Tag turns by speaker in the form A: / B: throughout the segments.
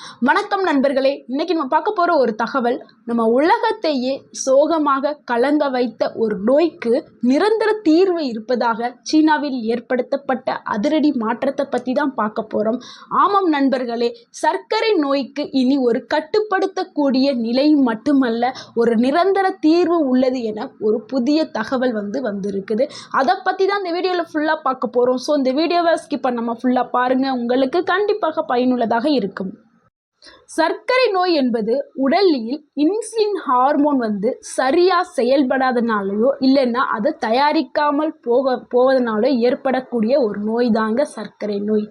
A: வணக்கம் நண்பர்களே இன்னைக்கு நம்ம பார்க்க போகிற ஒரு தகவல் நம்ம உலகத்தையே சோகமாக கலங்க வைத்த ஒரு நோய்க்கு நிரந்தர தீர்வு இருப்பதாக சீனாவில் ஏற்படுத்தப்பட்ட அதிரடி மாற்றத்தை பற்றி தான் பார்க்க போகிறோம் ஆமாம் நண்பர்களே சர்க்கரை நோய்க்கு இனி ஒரு கட்டுப்படுத்தக்கூடிய நிலை மட்டுமல்ல ஒரு நிரந்தர தீர்வு உள்ளது என ஒரு புதிய தகவல் வந்து வந்திருக்குது. அதை பற்றி தான் இந்த வீடியோவில் ஃபுல்லாக பார்க்க போகிறோம் ஸோ இந்த வீடியோவை ஸ்கிப் பண்ணாமல் ஃபுல்லாக பாருங்கள் உங்களுக்கு கண்டிப்பாக பயனுள்ளதாக இருக்கும். சர்க்கரை நோய் என்பது உடலில் இன்சுலின் ஹார்மோன் வந்து சரியாக செயல்படாதனாலையோ இல்லைன்னா அதை தயாரிக்காமல் போக போவதனாலோ ஏற்படக்கூடிய ஒரு நோய் தாங்க சர்க்கரை நோய்.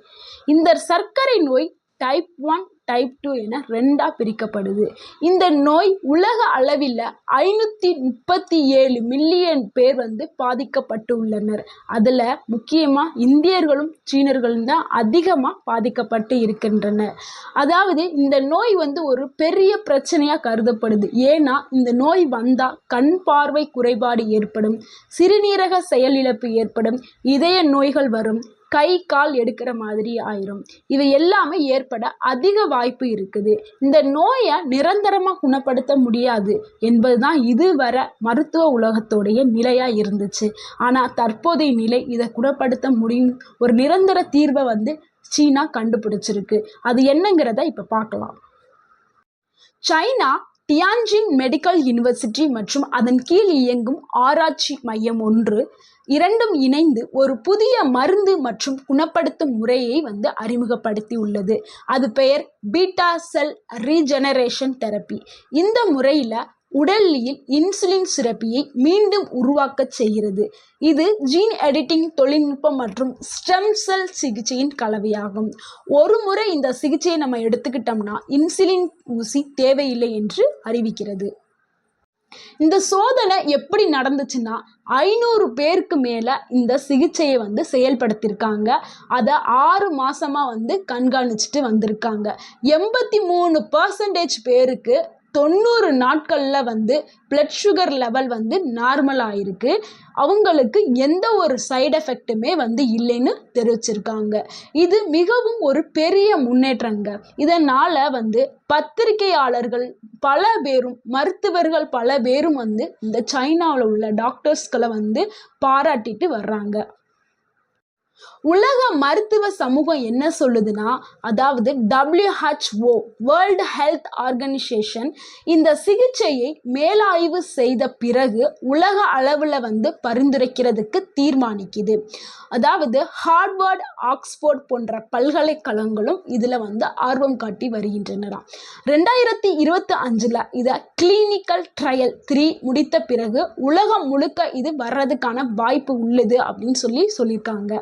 A: இந்த சர்க்கரை நோய் டைப் ஒன் டைப் டூ என ரெண்டாக பிரிக்கப்படுது. இந்த நோய் உலக அளவில் ஐநூற்றி முப்பத்தி ஏழு மில்லியன் பேர் வந்து பாதிக்கப்பட்டு உள்ளனர் அதில் முக்கியமாக இந்தியர்களும் சீனர்களும் தான் அதிகமாக பாதிக்கப்பட்டு இருக்கின்றனர். அதாவது இந்த நோய் வந்து ஒரு பெரிய பிரச்சனையாக கருதப்படுது. ஏன்னா இந்த நோய் வந்தால் கண் பார்வை குறைபாடு ஏற்படும் சிறுநீரக செயலிழப்பு ஏற்படும் இதய நோய்கள் வரும் கை கால் எடுக்கிற மாதிரி ஆயிரும். இது எல்லாமே ஏற்பட அதிக வாய்ப்பு இருக்குது. இந்த நோயை நிரந்தரமாக குணப்படுத்த முடியாது என்பது தான் இதுவரை மருத்துவ உலகத்தோடைய நிலையாக இருந்துச்சு. ஆனால் தற்போதைய நிலை இதை குணப்படுத்த முடியும். ஒரு நிரந்தர தீர்வை வந்து சீனா கண்டுபிடிச்சிருக்கு. அது என்னங்கிறத இப்போ பார்க்கலாம். சைனா டியான்ஜின் மெடிக்கல் யூனிவர்சிட்டி மற்றும் அதன் கீழ் இயங்கும் ஆராய்ச்சி மையம் ஒன்று. இரண்டும் இணைந்து ஒரு புதிய மருந்து மற்றும் குணப்படுத்தும் முறையை வந்து அறிமுகப்படுத்தி உள்ளது அது பெயர் பீட்டா செல் ரீஜெனரேஷன் தெரப்பி. இந்த முறையில் உடலில் இன்சுலின் சுரப்பியை மீண்டும் உருவாக்கச் செய்கிறது. இது ஜீன் எடிட்டிங் தொழில்நுட்பம் மற்றும் ஸ்டெம் செல் சிகிச்சையின் கலவையாகும். ஒரு முறை இந்த சிகிச்சையை நம்ம எடுத்துக்கிட்டோம்னா இன்சுலின் ஊசி தேவையில்லை என்று அறிவிக்கிறது. இந்த சோதனை எப்படி நடந்துச்சுன்னா ஐநூறு பேருக்கு மேலே இந்த சிகிச்சையை வந்து செயல்படுத்தியிருக்காங்க அதை ஆறு மாதமாக வந்து கண்காணிச்சுட்டு வந்திருக்காங்க. எண்பத்தி மூணு பர்சன்டேஜ் பேருக்கு தொண்ணூறு நாட்களில் வந்து பிளட் சுகர் லெவல் வந்து நார்மல் ஆகிருக்கு அவங்களுக்கு எந்த ஒரு சைடு எஃபெக்ட்டுமே வந்து இல்லைன்னு தெரிவிச்சிருக்காங்க. இது மிகவும் ஒரு பெரிய முன்னேற்றங்க. இதனால் வந்து பத்திரிகையாளர்கள் பல பேரும் மருத்துவர்கள் பல பேரும் வந்து இந்த சைனாவில் உள்ள டாக்டர்ஸ்களை வந்து பாராட்டிட்டு வர்றாங்க. உலக மருத்துவ சமூகம் என்ன சொல்லுதுன்னா அதாவது டபிள்யூஹெச்ஓ வேர்ல்டு ஹெல்த் ஆர்கனைசேஷன் இந்த சிகிச்சையை மேலாய்வு செய்த பிறகு உலக அளவில் வந்து பரிந்துரைக்கிறதுக்கு தீர்மானிக்குது. அதாவது ஹார்வர்ட் ஆக்ஸ்போர்ட் போன்ற பல்கலைக்கழகங்களும் இதில் வந்து ஆர்வம் காட்டி வருகின்றனராம் ரெண்டாயிரத்தி இருபத்தி அஞ்சில் இதை கிளினிக்கல் ட்ரையல் த்ரீ முடித்த பிறகு உலகம் முழுக்க இது வர்றதுக்கான வாய்ப்பு உள்ளது அப்படின்னு சொல்லி சொல்லியிருக்காங்க.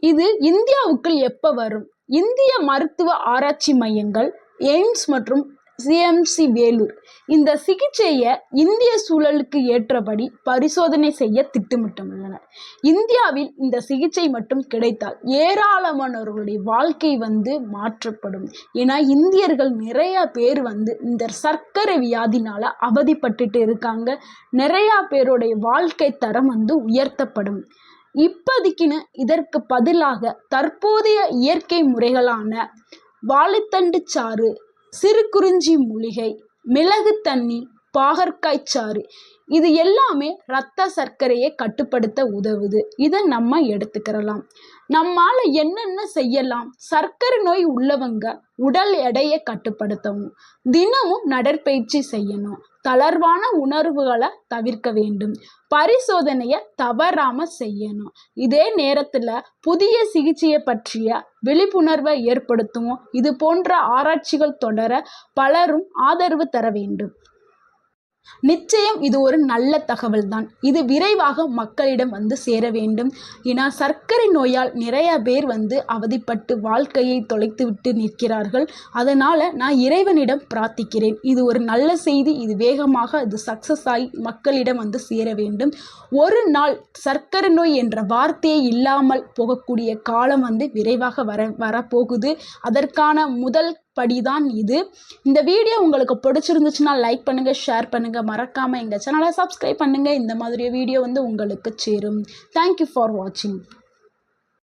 A: இது இந்தியாவுக்குள் எப்போ வரும்? இந்திய மருத்துவ ஆராய்ச்சி மையங்கள் எய்ம்ஸ் மற்றும் சிஎம்சி வேலூர். இந்த சிகிச்சையை இந்திய சூழலுக்கு ஏற்றபடி பரிசோதனை செய்ய திட்டமிட்டுள்ளனர் இந்தியாவில் இந்த சிகிச்சை மட்டும் கிடைத்தால் ஏராளமானவர்களுடைய வாழ்க்கை வந்து மாற்றப்படும். ஏன்னா இந்தியர்கள் நிறைய பேர் வந்து இந்த சர்க்கரை வியாதினால அவதிப்பட்டுட்டு இருக்காங்க. நிறையா பேருடைய வாழ்க்கை தரம் வந்து உயர்த்தப்படும். இப்போதைக்குன்னு இதற்கு பதிலாக தற்போதைய இயற்கை முறைகளான வாழைத்தண்டு சாறு சிறு குறிஞ்சி மூலிகை மிளகு தண்ணி பாகற்காய் சாறு இது எல்லாமே இரத்த சர்க்கரையை கட்டுப்படுத்த உதவுது. இதை நம்ம எடுத்துக்கிறலாம். நம்மால் என்னென்ன செய்யலாம்? சர்க்கரை நோய் உள்ளவங்க உடல் எடையை கட்டுப்படுத்தவும் தினமும் நடற்பயிற்சி செய்யணும். தளர்வான உணர்வுகளை தவிர்க்க வேண்டும். பரிசோதனையை தவறாம செய்யணும். இதே நேரத்தில் புதிய சிகிச்சையை பற்றிய விழிப்புணர்வை ஏற்படுத்துவோம் இது போன்ற ஆராய்ச்சிகள் தொடர பலரும் ஆதரவு தர வேண்டும். நிச்சயம் இது ஒரு நல்ல தகவல் தான் இது விரைவாக மக்களிடம் வந்து சேர வேண்டும். ஏன்னா சர்க்கரை நோயால் நிறைய பேர் வந்து அவதிப்பட்டு வாழ்க்கையை தொலைத்து விட்டு நிற்கிறார்கள். அதனால் நான் இறைவனிடம் பிரார்த்திக்கிறேன். இது ஒரு நல்ல செய்தி. இது வேகமாக இது சக்ஸஸ் ஆகி மக்களிடம் வந்து சேர வேண்டும். ஒரு நாள் சர்க்கரை நோய் என்ற வார்த்தையே இல்லாமல் போகக்கூடிய காலம் வந்து விரைவாக வர வரப்போகுது. அதற்கான முதல் படிதான் இது. இந்த வீடியோ உங்களுக்கு பிடிச்சிருந்துச்சுன்னா லைக் பண்ணுங்கள் ஷேர் பண்ணுங்கள் மறக்காமல் எங்கள் சேனலை சப்ஸ்கிரைப் பண்ணுங்கள் இந்த மாதிரி வீடியோ வந்து உங்களுக்கு சேரும். தேங்க்யூ ஃபார் வாட்சிங்